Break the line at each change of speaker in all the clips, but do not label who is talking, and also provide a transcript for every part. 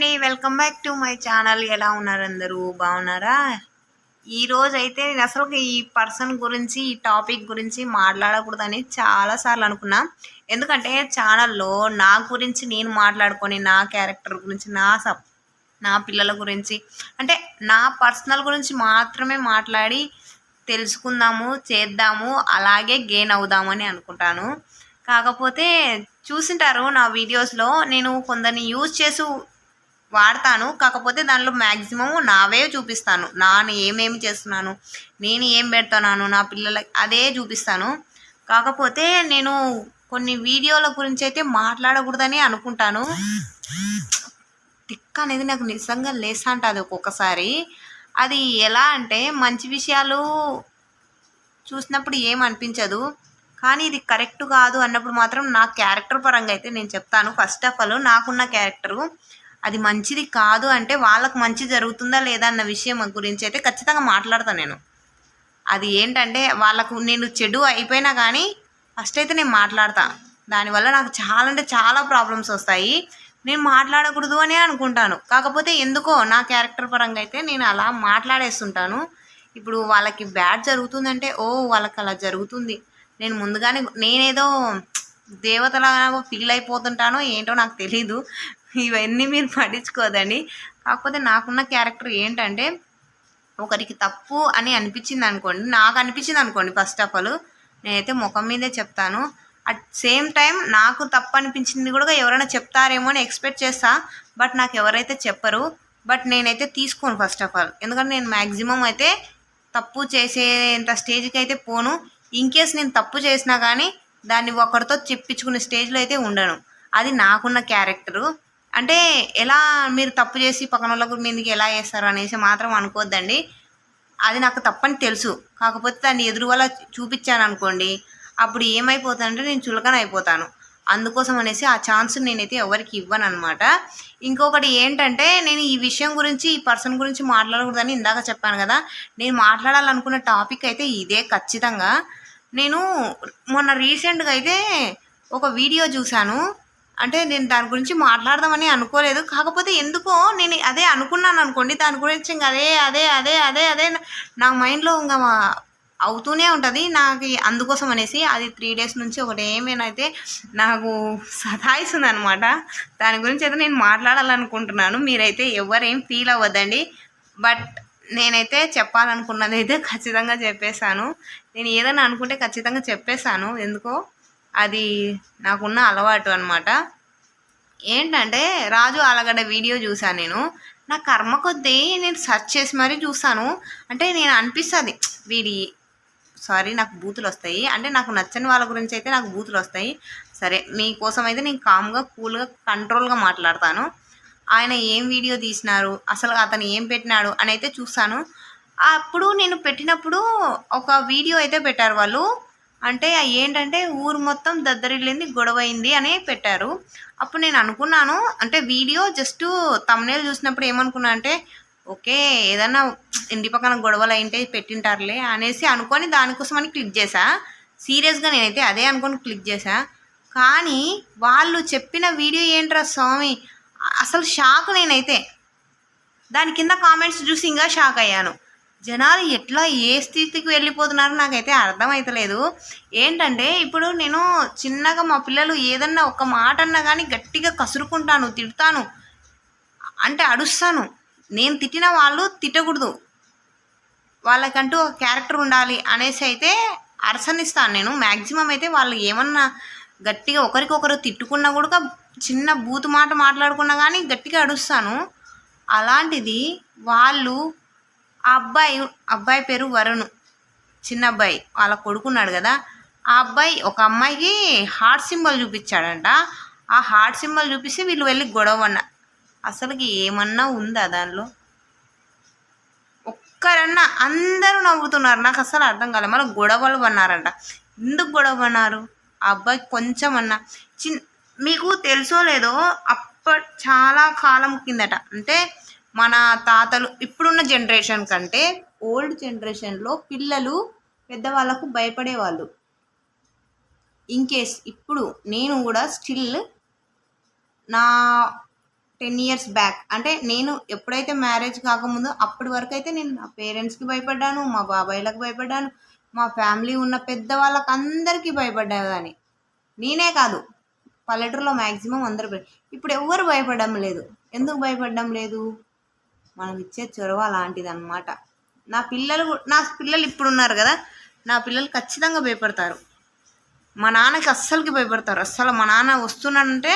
అండి. Welcome back to my channel. ఎలా ఉన్నారు అందరూ? బాగున్నారా? ఈరోజు అయితే నేను అసలు ఈ పర్సన్ గురించి ఈ టాపిక్ గురించి మాట్లాడకూడదని చాలాసార్లు అనుకున్నా. ఎందుకంటే ఛానల్లో నా గురించి నేను మాట్లాడుకొని నా క్యారెక్టర్ గురించి నా సబ్ నా పిల్లల గురించి అంటే నా పర్సనల్ గురించి మాత్రమే మాట్లాడి తెలుసుకుందాము చేద్దాము అలాగే గెయిన్ అవుదామని అనుకుంటాను. కాకపోతే చూసింటారు నా వీడియోస్లో నేను కొందరిని యూజ్ చేసి వాడతాను. కాకపోతే దానిలో మ్యాక్సిమం నావే చూపిస్తాను. నాను ఏమేమి చేస్తున్నాను నేను ఏం పెడుతున్నాను నా పిల్లలకి అదే చూపిస్తాను. కాకపోతే నేను కొన్ని వీడియోల గురించి అయితే మాట్లాడకూడదని అనుకుంటాను. టిక్ అనేది నాకు నిజంగా లేసా ఉంటుంది ఒక్కొక్కసారి. అది ఎలా అంటే మంచి విషయాలు చూసినప్పుడు ఏం అనిపించదు కానీ ఇది కరెక్ట్ కాదు అన్నప్పుడు మాత్రం నా క్యారెక్టర్ పరంగా అయితే నేను చెప్తాను. ఫస్ట్ ఆఫ్ ఆల్ నాకున్న క్యారెక్టరు అది మంచిది కాదు అంటే వాళ్ళకు మంచి జరుగుతుందా లేదా అన్న విషయం గురించి అయితే ఖచ్చితంగా మాట్లాడతాను నేను. అది ఏంటంటే వాళ్ళకు నేను చెడు అయిపోయినా కానీ ఫస్ట్ అయితే నేను మాట్లాడతాను దానివల్ల నాకు చాలా అంటే చాలా ప్రాబ్లమ్స్ వస్తాయి. నేను మాట్లాడకూడదు అని అనుకుంటాను. కాకపోతే ఎందుకో నా క్యారెక్టర్ పరంగా అయితే నేను అలా మాట్లాడేస్తుంటాను. ఇప్పుడు వాళ్ళకి బ్యాడ్ జరుగుతుందంటే ఓ వాళ్ళకి అలా జరుగుతుంది. నేను ముందుగానే నేనేదో దేవతలాగా ఫీల్ అయిపోతుంటానో ఏంటో నాకు తెలీదు. ఇవన్నీ మీరు పట్టించుకోదండి. కాకపోతే నాకున్న క్యారెక్టర్ ఏంటంటే ఒకరికి తప్పు అని అనిపించింది అనుకోండి నాకు అనిపించింది అనుకోండి ఫస్ట్ ఆఫ్ ఆల్ నేనైతే ముఖం మీదే చెప్తాను. అట్ సేమ్ టైం నాకు తప్పు అనిపించింది కూడా ఎవరైనా చెప్తారేమో అని ఎక్స్పెక్ట్ చేస్తా బట్ నాకు ఎవరైతే చెప్పరు బట్ నేనైతే తీసుకోను ఫస్ట్ ఆఫ్ ఆల్ ఎందుకంటే నేను మ్యాక్సిమం అయితే తప్పు చేసేంత స్టేజ్కి అయితే పోను. ఇన్ కేస్ నేను తప్పు చేసినా కానీ దాన్ని ఒకరితో చెప్పించుకునే స్టేజ్లో అయితే ఉండను. అది నాకున్న క్యారెక్టరు అంటే ఎలా మీరు తప్పు చేసి పక్కన వాళ్ళ మీదకి ఎలా చేస్తారు అనేసి మాత్రం అనుకోవద్దండి అది నాకు తప్పని తెలుసు. కాకపోతే దాన్ని ఎదురు వల్ల చూపించాను అనుకోండి. అప్పుడు ఏమైపోతానంటే నేను చులకన అయిపోతాను. అందుకోసం అనేసి ఆ ఛాన్స్ నేనైతే ఎవరికి ఇవ్వను అనమాట ఇంకొకటి ఏంటంటే నేను ఈ విషయం గురించి ఈ పర్సన్ గురించి మాట్లాడకూడదని ఇందాక చెప్పాను కదా. నేను మాట్లాడాలనుకున్న టాపిక్ అయితే ఇదే ఖచ్చితంగా. నేను మొన్న రీసెంట్గా అయితే ఒక వీడియో చూశాను. అంటే నేను దాని గురించి మాట్లాడదామని అనుకోలేదు. కాకపోతే ఎందుకో నేను అదే అనుకున్నాను అనుకోండి. దాని గురించి ఇంకా అదే అదే అదే అదే అదే నా మైండ్లో ఇంకా అవుతూనే ఉంటుంది. నాకు అందుకోసం అనేసి అది త్రీ డేస్ నుంచి ఒకటి ఏమైనా నాకు సతాయిస్తుంది అనమాట దాని గురించి అయితే నేను మాట్లాడాలనుకుంటున్నాను. మీరైతే ఎవరేం ఫీల్ అవ్వద్దండి. బట్ నేనైతే చెప్పాలనుకున్నది అయితే ఖచ్చితంగా చెప్పేశాను. నేను ఏదైనా అనుకుంటే ఖచ్చితంగా చెప్పేశాను. ఎందుకో అది నాకున్న అలవాటు అనమాట ఏంటంటే రాజు ఆలగడ్డ వీడియో చూసాను నేను. నా కర్మ కొద్దీ నేను సెర్చ్ చేసి మరీ చూసాను అంటే నేను అనిపిస్తుంది వీడి సారీ నాకు బూతులు వస్తాయి. అంటే నాకు నచ్చని వాళ్ళ గురించి అయితే నాకు బూతులు వస్తాయి. సరే మీకోసం అయితే నేను కామ్గా కూల్గా కంట్రోల్గా మాట్లాడతాను. ఆయన ఏం వీడియో తీసినారు అసలు అతను ఏం పెట్టినాడు అని అయితే చూస్తాను అప్పుడు నేను పెట్టినప్పుడు ఒక వీడియో అయితే పెట్టారు వాళ్ళు. అంటే ఏంటంటే ఊరు మొత్తం దద్దరిల్లింది గొడవైంది అని పెట్టారు. అప్పుడు నేను అనుకున్నాను అంటే వీడియో జస్ట్ తమ్నేలు చూసినప్పుడు ఏమనుకున్నా అంటే ఓకే ఏదన్నా ఇంటి పక్కన గొడవలు అయింటే పెట్టింటారులే అనేసి అనుకొని దానికోసం అని క్లిక్ చేశా. సీరియస్గా నేనైతే అదే అనుకొని క్లిక్ చేశా. కానీ వాళ్ళు చెప్పిన వీడియో ఏంట్రా స్వామి? అసలు షాక్ నేనైతే. దాని కింద కామెంట్స్ చూసి ఇంకా షాక్ అయ్యాను. జనాలు ఎట్లా ఏ స్థితికి వెళ్ళిపోతున్నారో నాకైతే అర్థమవుతలేదు ఏంటంటే ఇప్పుడు నేను చిన్నగా మా పిల్లలు ఏదన్నా ఒక మాట అన్నా కానీ గట్టిగా కసురుకుంటాను తిడతాను అంటే అడుస్తాను. నేను తిట్టిన వాళ్ళు తిట్టకూడదు. వాళ్ళకంటూ ఒక క్యారెక్టర్ ఉండాలి అనేసి అయితే అరసనిస్తాను నేను. మ్యాక్సిమం అయితే వాళ్ళు ఏమన్నా గట్టిగా ఒకరికొకరు తిట్టుకున్నా కూడా చిన్న బూతు మాట మాట్లాడుకున్నా కానీ గట్టిగా అడుస్తాను. అలాంటిది వాళ్ళు ఆ అబ్బాయి అబ్బాయి పేరు వరుణ్. చిన్న అబ్బాయి వాళ్ళ కొడుకున్నాడు కదా. ఆ అబ్బాయి ఒక అమ్మాయికి హార్ట్ సింబల్ చూపించాడంట. ఆ హార్ట్ సింబల్ చూపిస్తే వీళ్ళు వెళ్ళి గొడవ అన్న. అసలుకి ఏమన్నా ఉందా దానిలో? ఒక్కరన్నా అందరూ నవ్వుతున్నారు. నాకు అసలు అర్థం కాలేదు. మళ్ళీ గొడవలు పన్నారంట ఎందుకు గొడవ అన్నారు? ఆ అబ్బాయి కొంచెం అన్న. చిన్ మీకు తెలుసో లేదో అప్పటి చాలా కాలం కిందట. అంటే మన తాతలు ఇప్పుడున్న జనరేషన్ కంటే ఓల్డ్ జనరేషన్లో పిల్లలు పెద్దవాళ్ళకు భయపడేవాళ్ళు. ఇన్ కేస్ ఇప్పుడు నేను కూడా స్టిల్ నా టెన్ ఇయర్స్ బ్యాక్ అంటే నేను ఎప్పుడైతే మ్యారేజ్ కాకముందో అప్పటి వరకు అయితే నేను నా పేరెంట్స్కి భయపడ్డాను మా బాబాయ్లకు భయపడ్డాను మా ఫ్యామిలీ ఉన్న పెద్ద వాళ్ళకి అందరికీ భయపడ్డాదని నేనే కాదు పల్లెటూరులో మ్యాక్సిమం అందరూ ఇప్పుడు ఎవ్వరు భయపడడం లేదు. ఎందుకు భయపడడం లేదు? మనం ఇచ్చే చొరవ అలాంటిది అనమాట నా పిల్లలు నా పిల్లలు ఇప్పుడు ఉన్నారు కదా నా పిల్లలు ఖచ్చితంగా భయపడతారు. మా నాన్నకి అస్సలకి భయపడతారు. అస్సలు మా నాన్న వస్తున్నాడంటే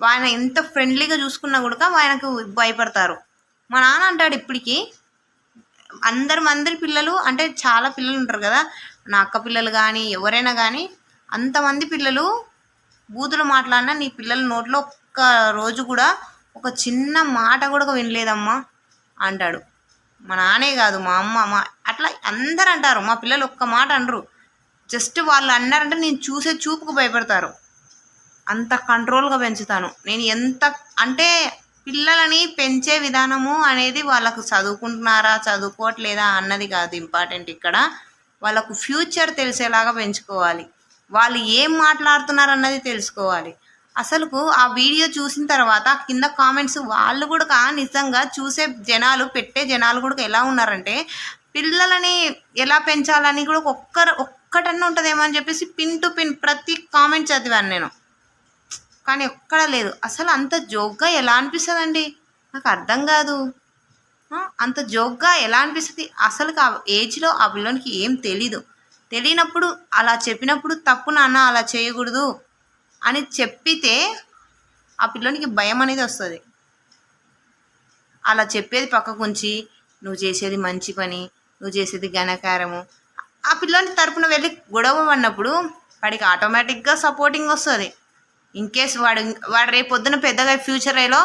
ఆయన ఎంత ఫ్రెండ్లీగా చూసుకున్నా కూడా ఆయనకు భయపడతారు. మా నాన్న అంటాడు ఇప్పటికీ అందరి అందరి పిల్లలు అంటే చాలా పిల్లలు ఉంటారు కదా నా అక్క పిల్లలు కానీ ఎవరైనా కానీ అంతమంది పిల్లలు బూతులు మాట్లాడినా నీ పిల్లల నోట్లో ఒక్క రోజు కూడా ఒక చిన్న మాట కూడా వినలేదమ్మా. అంటాడు. మా నానే కాదు మా అమ్మ మా అట్లా అందరు అంటారు. మా పిల్లలు ఒక్క మాట అనరు. జస్ట్ వాళ్ళు అన్నారంటే నేను చూసే చూపుకు భయపడతారు. అంత కంట్రోల్గా పెంచుతాను. నేను ఎంత అంటే పిల్లలని పెంచే విధానము అనేది వాళ్ళకు చదువుకుంటున్నారా చదువుకోవట్లేదా అన్నది కాదు ఇంపార్టెంట్ ఇక్కడ. వాళ్ళకు ఫ్యూచర్ తెలిసేలాగా పెంచుకోవాలి. వాళ్ళు ఏం మాట్లాడుతున్నారు అన్నది తెలుసుకోవాలి. అసలుకు ఆ వీడియో చూసిన తర్వాత కింద కామెంట్స్ వాళ్ళు కూడా నిజంగా చూసే జనాలు పెట్టే జనాలు కూడా ఎలా ఉన్నారంటే పిల్లలని ఎలా పెంచాలని కూడా ఒక్కరు ఒక్కటన్నా ఉంటుందేమో అని చెప్పేసి పిన్ టు పిన్ ప్రతి కామెంట్ చదివాను నేను. కానీ ఎక్కడ లేదు. అసలు అంత జోక్గా ఎలా అనిపిస్తుందండి? నాకు అర్థం కాదు. అంత జోక్గా ఎలా అనిపిస్తుంది? అసలు ఆ ఏజ్లో ఆ పిల్లలకి ఏం తెలీదు. తెలియనప్పుడు అలా చెప్పినప్పుడు తప్పు నాన్న అలా చేయకూడదు. అని చెప్పితే ఆ పిల్లోనికి భయం అనేది వస్తుంది. అలా చెప్పేది పక్కకు ఉంచి నువ్వు చేసేది మంచి పని నువ్వు చేసేది ఘనకారము ఆ పిల్లోని తరపున వెళ్ళి గొడవ పడినప్పుడు వాడికి ఆటోమేటిక్గా సపోర్టింగ్ వస్తుంది. ఇన్ కేస్ వాడు వాడు రేపు పొద్దున పెద్దగా ఫ్యూచర్ అయ్యలో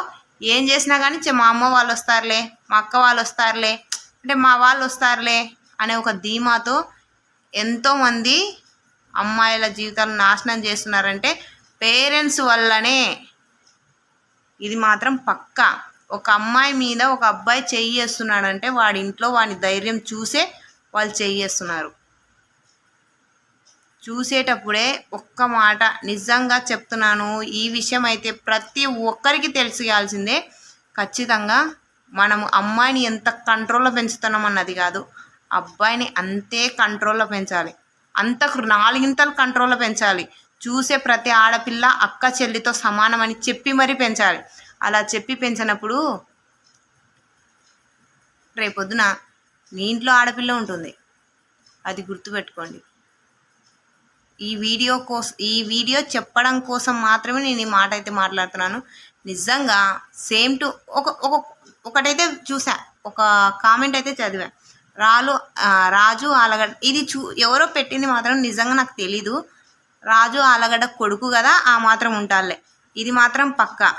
ఏం చేసినా కానీ మా అమ్మ వాళ్ళు వస్తారులే మా అక్క వాళ్ళు వస్తారులే అంటే మా వాళ్ళు వస్తారులే అనే ఒక ధీమాతో ఎంతోమంది అమ్మాయిల జీవితాలు నాశనం చేస్తున్నారంటే పేరెంట్స్ వల్లనే. ఇది మాత్రం పక్కా. ఒక అమ్మాయి మీద ఒక అబ్బాయి చెయ్యి వాడి ఇంట్లో వాడి ధైర్యం చూసే వాళ్ళు చెయ్యేస్తున్నారు చూసేటప్పుడే ఒక్క మాట నిజంగా చెప్తున్నాను. ఈ విషయం అయితే ప్రతి ఒక్కరికి తెలిసియాల్సిందే ఖచ్చితంగా మనము అమ్మాయిని ఎంత కంట్రోల్లో పెంచుతున్నాం అన్నది కాదు. అబ్బాయిని అంతే కంట్రోల్లో పెంచాలి. అంతకు నాలుగింతలు కంట్రోల్లో పెంచాలి. చూసే ప్రతి ఆడపిల్ల అక్క చెల్లితో సమానమని చెప్పి మరీ పెంచాలి. అలా చెప్పి పెంచినప్పుడు రేపొద్దున మీ ఇంట్లో ఆడపిల్ల ఉంటుంది. అది గుర్తుపెట్టుకోండి. ఈ వీడియో కోసం ఈ వీడియో చెప్పడం కోసం మాత్రమే నేను ఈ మాట అయితే మాట్లాడుతున్నాను. నిజంగా సేమ్ టు ఒక ఒక ఒకటైతే చూసా ఒక కామెంట్ అయితే చదివా. రాలు రాజు ఆలగడ్డ ఇది చూ ఎవరో పెట్టింది మాత్రం నిజంగా నాకు తెలీదు. రాజు ఆలగడ్డ కొడుకు కదా ఆ మాత్రం ఉంటాలే ఇది మాత్రం పక్కా.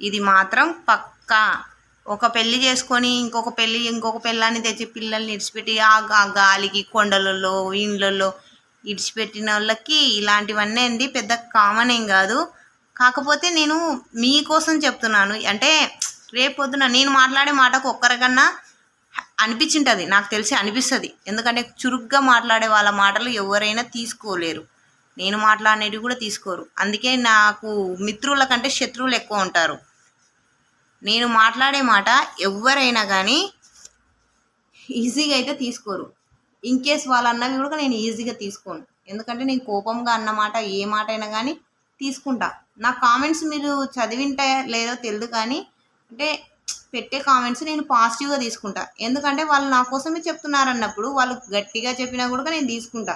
ఇది మాత్రం పక్కా. ఒక పెళ్ళి చేసుకొని ఇంకొక పెళ్ళి ఇంకొక పెళ్ళాన్ని తెచ్చి పిల్లల్ని ఇడిచిపెట్టి ఆ గాలికి కొండలలో ఇండ్లలో ఇడిచిపెట్టిన వాళ్ళకి ఇలాంటివన్నీ ఏంది పెద్ద కామన్ ఏం కాదు. కాకపోతే నేను మీకోసం చెప్తున్నాను. అంటే రేపు పొద్దున నేను మాట్లాడే మాటకు ఒక్కరికన్నా అనిపించింటుంది. నాకు తెలిసి అనిపిస్తుంది. ఎందుకంటే చురుగ్గా మాట్లాడే వాళ్ళ మాటలు ఎవరైనా తీసుకోలేరు. నేను మాట్లాడేటివి కూడా తీసుకోరు. అందుకే నాకు మిత్రుల కంటే శత్రువులు ఎక్కువ ఉంటారు. నేను మాట్లాడే మాట ఎవరైనా కానీ ఈజీగా అయితే తీసుకోరు. ఇన్ కేస్ వాళ్ళు అన్నవి కూడా నేను ఈజీగా తీసుకోను. ఎందుకంటే నేను కోపంగా అన్న మాట ఏ మాట అయినా కానీ తీసుకుంటా. నా కామెంట్స్ మీరు చదివింటే లేదో తెలియదు కానీ అంటే పెట్టే కామెంట్స్ నేను పాజిటివ్గా తీసుకుంటా. ఎందుకంటే వాళ్ళు నా కోసమే చెప్తున్నారు అన్నప్పుడు వాళ్ళు గట్టిగా చెప్పినా కూడా నేను తీసుకుంటా.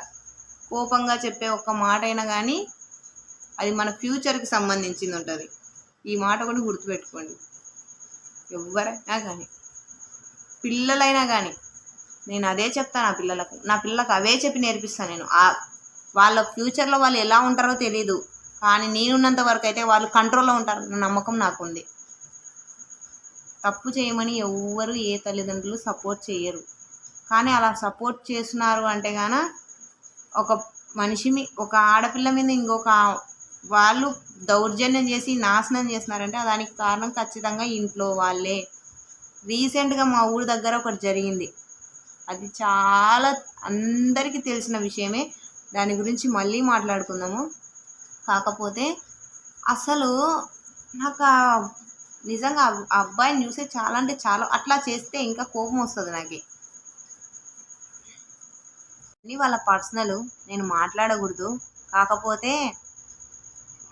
కోపంగా చెప్పే ఒక్క మాట అయినా కానీ అది మన ఫ్యూచర్కి సంబంధించింది ఉంటుంది. ఈ మాట కూడా గుర్తుపెట్టుకోండి. ఎవరైనా కానీ పిల్లలైనా కానీ నేను అదే చెప్తాను నా పిల్లలకు. నా పిల్లలకు అవే చెప్పి నేర్పిస్తాను నేను. వాళ్ళ ఫ్యూచర్లో వాళ్ళు ఎలా ఉంటారో తెలియదు కానీ నేనున్నంత వరకు అయితే వాళ్ళు కంట్రోల్లో ఉంటారు. నమ్మకం నమ్మకం నాకుంది. తప్పు చేయమని ఎవ్వరు ఏ తల్లిదండ్రులు సపోర్ట్ చేయరు. కానీ అలా సపోర్ట్ చేస్తున్నారు అంటే గాన ఒక మనిషి మీ ఒక ఆడపిల్ల మీద ఇంకొక వాళ్ళు దౌర్జన్యం చేసి నాశనం చేస్తున్నారంటే దానికి కారణం ఖచ్చితంగా ఇంట్లో వాళ్ళే. రీసెంట్గా మా ఊరి దగ్గర ఒకటి జరిగింది. అది చాలా అందరికీ తెలిసిన విషయమే. దాని గురించి మళ్ళీ మాట్లాడుకుందాము. కాకపోతే అసలు నాకు నిజంగా ఆ అబ్బాయిని చూసే చాలా అంటే చాలా అట్లా చేస్తే ఇంకా కోపం వస్తుంది నాకు. అన్నీ వాళ్ళ పర్సనల్ నేను మాట్లాడకూడదు. కాకపోతే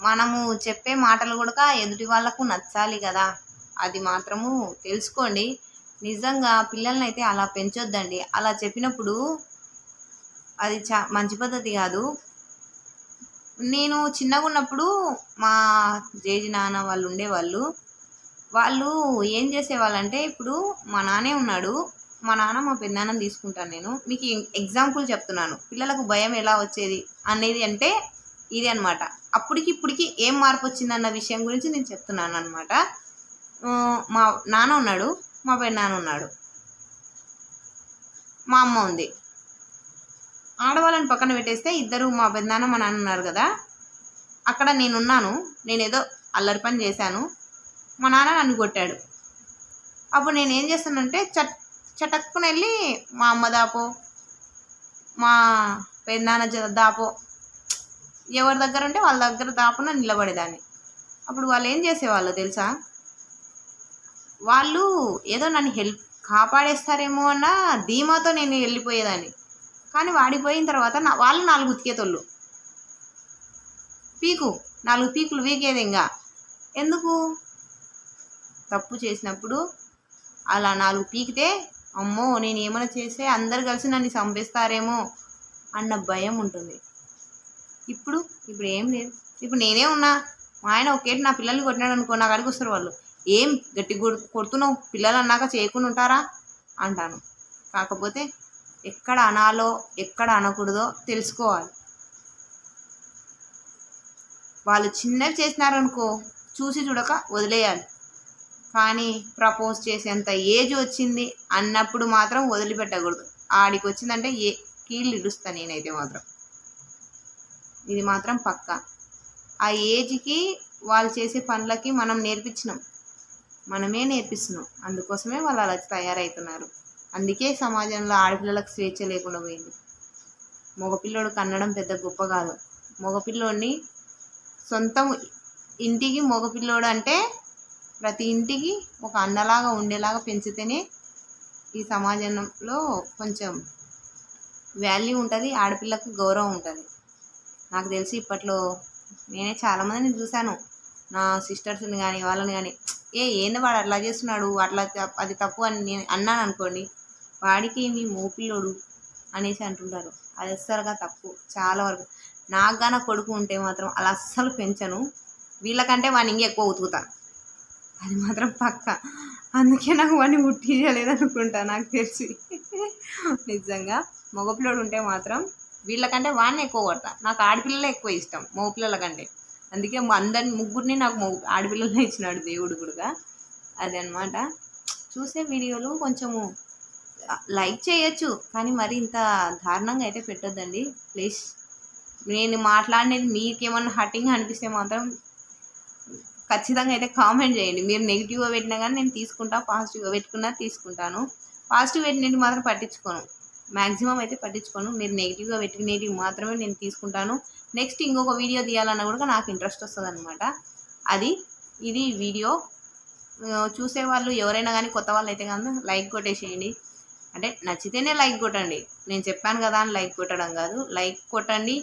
మనము చెప్పే మాటలు కూడా ఎదుటి వాళ్ళకు నచ్చాలి కదా అది మాత్రము తెలుసుకోండి. నిజంగా పిల్లల్ని అయితే అలా పెంచొద్దండి. అలా చెప్పినప్పుడు అది చా మంచి పద్ధతి కాదు. నేను చిన్నగా ఉన్నప్పుడు మా జేజి నాన్న వాళ్ళు ఉండేవాళ్ళు. వాళ్ళు ఏం చేసేవాళ్ళంటే ఇప్పుడు మా నాన్నే ఉన్నాడు మా నాన్న మా పెద్దనాన్న తీసుకుంటాను నేను మీకు ఎగ్జాంపుల్ చెప్తున్నాను. పిల్లలకు భయం ఎలా వచ్చేది అనేది అంటే ఇది అనమాట అప్పటికి ఇప్పటికి ఏం మార్పు వచ్చిందన్న విషయం గురించి నేను చెప్తున్నాను అనమాట మా నాన్న ఉన్నాడు మా పెద్దనాన్న ఉన్నాడు. మా అమ్మ ఉంది. ఆడవాళ్ళని పక్కన పెట్టేస్తే ఇద్దరు మా పెద్దనాన్న మా నాన్న ఉన్నారు కదా. అక్కడ నేనున్నాను నేను ఏదో అల్లరి పని చేశాను. మా నాన్న నన్ను కొట్టాడు. అప్పుడు నేను ఏం చేస్తానంటే చట్ చటక్కున వెళ్ళి మా అమ్మ దాపో మా పెద్దనాన్న జ- దాపో. ఎవరి దగ్గర ఉంటే వాళ్ళ దగ్గర దాపున నిలబడేదాన్ని. అప్పుడు వాళ్ళు ఏం చేసేవాళ్ళు తెలుసా? వాళ్ళు ఏదో నన్ను హెల్ప్ కాపాడేస్తారేమో అన్న ధీమాతో నేను వెళ్ళిపోయేదాన్ని. కానీ వాడిపోయిన తర్వాత నా వాళ్ళు నాలుగు ఉతికేతోళ్ళు. పీకు నాలుగు పీకులు వీకేది ఇంకా. ఎందుకు? తప్పు చేసినప్పుడు అలా నాలుగు పీకితే అమ్మో నేను ఏమైనా చేస్తే అందరు కలిసి నన్ను చంపేస్తారేమో అన్న భయం ఉంటుంది. ఇప్పుడు ఇప్పుడు ఏం లేదు. ఇప్పుడు నేనే ఉన్నా మా ఆయన ఒకేటి నా పిల్లల్ని కొట్టినాడు అనుకో నా కాడికి వస్తారు వాళ్ళు. ఏం గట్టి కొడు- కొడుతున్నావు? పిల్లలు అన్నాక చేయకుండా ఉంటారా? అంటాను. కాకపోతే ఎక్కడ అనాలో ఎక్కడ అనకూడదో తెలుసుకోవాలి. వాళ్ళు చిన్నవి చేసినారనుకో చూసి చూడక వదిలేయాలి. కానీ ప్రపోజ్ చేసేంత ఏజ్ వచ్చింది అన్నప్పుడు మాత్రం వదిలిపెట్టకూడదు. ఆడికి వచ్చిందంటే ఏ కీళ్ళు ఇడుస్తా నేనైతే మాత్రం. ఇది మాత్రం పక్కా. ఆ ఏజ్కి వాళ్ళు చేసే పనులకి మనం నేర్పించినాం. మనమే నేర్పిస్తున్నాం. అందుకోసమే వాళ్ళు అలా తయారవుతున్నారు అందుకే సమాజంలో ఆడపిల్లలకు స్వేచ్ఛ లేకుండా పోయింది. మగపిల్లోడు కన్నడం పెద్ద గొప్ప కాదు. మగపిల్లోడిని సొంతం ఇంటికి మగపిల్లోడు అంటే ప్రతి ఇంటికి ఒక అన్నలాగా ఉండేలాగా పెంచితేనే ఈ సమాజంలో కొంచెం వాల్యూ ఉంటుంది ఆడపిల్లకు గౌరవం ఉంటుంది. నాకు తెలిసి ఇప్పట్లో నేనే చాలామందిని చూశాను. నా సిస్టర్స్ని కానీ వాళ్ళని కానీ ఏ ఏంది వాడు అట్లా చేస్తున్నాడు? అట్లా అది తప్పు అని నేను అన్నాను అనుకోండి వాడికి మీ మోపిల్లోడు అనేసి అంటుంటారు. అది అస్సలుగా తప్పు. చాలా వరకు నాకు గాన కొడుకు ఉంటే మాత్రం అలా అస్సలు పెంచను. వీళ్ళకంటే వాడిని ఇంకా ఎక్కువ ఉతుకుతాను అది మాత్రం పక్క. అందుకే నాకు వాడిని ముట్టించలేదు అనుకుంటా నాకు తెలిసి. నిజంగా మగపిల్లడు ఉంటే మాత్రం వీళ్ళకంటే వాడిని ఎక్కువ కొడతా. నాకు ఆడపిల్లలే ఎక్కువ ఇష్టం మగపిల్లల కంటే. అందుకే మా అందరిని ముగ్గురిని నాకు మగ ఆడపిల్లలే ఇచ్చినాడు దేవుడు కూడా అదనమాట చూసే వీడియోలు కొంచెము లైక్ చేయొచ్చు కానీ మరి ఇంత దారుణంగా అయితే పెట్టొద్దండి. ప్లీజ్. నేను మాట్లాడినది మీకేమన్నా హర్టింగ్ అనిపిస్తే మాత్రం ఖచ్చితంగా అయితే కామెంట్ చేయండి. మీరు నెగిటివ్గా పెట్టినా కానీ నేను తీసుకుంటా పాజిటివ్గా పెట్టుకున్నా తీసుకుంటాను. పాజిటివ్ పెట్టినవి మాత్రం పట్టించుకోను. మ్యాక్సిమం అయితే పట్టించుకోను. మీరు నెగిటివ్గా పెట్టినవి మాత్రమే నేను తీసుకుంటాను. నెక్స్ట్ ఇంకొక వీడియో తీయాలన్నా కూడా నాకు ఇంట్రెస్ట్ వస్తుంది అనమాట అది ఇది వీడియో. చూసేవాళ్ళు ఎవరైనా కానీ కొత్త వాళ్ళు అయితే కానీ లైక్ కొట్టేసేయండి. అంటే నచ్చితేనే లైక్ కొట్టండి. నేను చెప్పాను కదా అని లైక్ కొట్టడం కాదు. లైక్ కొట్టండి.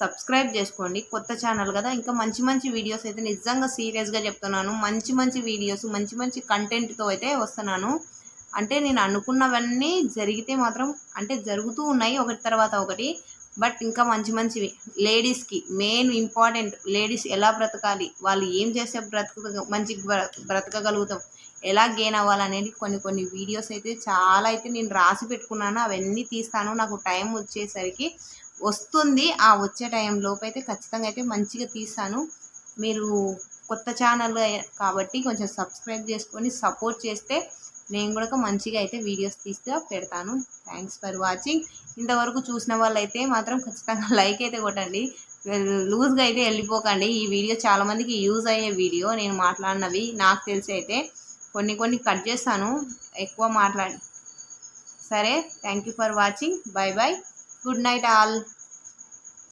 సబ్స్క్రైబ్ చేసుకోండి. కొత్త ఛానల్ కదా. ఇంకా మంచి మంచి వీడియోస్ అయితే నిజంగా సీరియస్గా చెప్తున్నాను. మంచి మంచి వీడియోస్ మంచి మంచి కంటెంట్తో అయితే వస్తున్నాను. అంటే నేను అనుకున్నవన్నీ జరిగితే మాత్రం అంటే జరుగుతూ ఉన్నాయి ఒకటి తర్వాత ఒకటి. బట్ ఇంకా మంచి మంచివి. లేడీస్కి మెయిన్ ఇంపార్టెంట్ లేడీస్ ఎలా బ్రతకాలి? వాళ్ళు ఏం చేస్తే బ్రతక మంచి బ్రతకగలుగుతాం? ఎలా గెయిన్ అవ్వాలనేది కొన్ని కొన్ని వీడియోస్ అయితే చాలా అయితే నేను రాసి పెట్టుకున్నాను. అవన్నీ తీస్తాను. నాకు టైం వచ్చేసరికి వస్తుంది. ఆ వచ్చే టైం లోపు అయితే ఖచ్చితంగా అయితే మంచిగా తీస్తాను. మీరు కొత్త ఛానల్ కాబట్టి కొంచెం సబ్స్క్రైబ్ చేసుకొని సపోర్ట్ చేస్తే నేను కూడా మంచిగా అయితే వీడియోస్ తీస్తే పెడతాను. థ్యాంక్స్ ఫర్ వాచింగ్ ఇంతవరకు చూసిన వాళ్ళైతే మాత్రం ఖచ్చితంగా లైక్ అయితే కొట్టండి. లూజ్గా అయితే వెళ్ళిపోకండి. ఈ వీడియో చాలామందికి యూజ్ అయ్యే వీడియో నేను మాట్లాడినవి నాకు తెలిసి అయితే కొన్ని కొన్ని కట్ చేస్తాను. ఎక్కువ మాట్లాడి సరే thank you for watching bye bye good night all.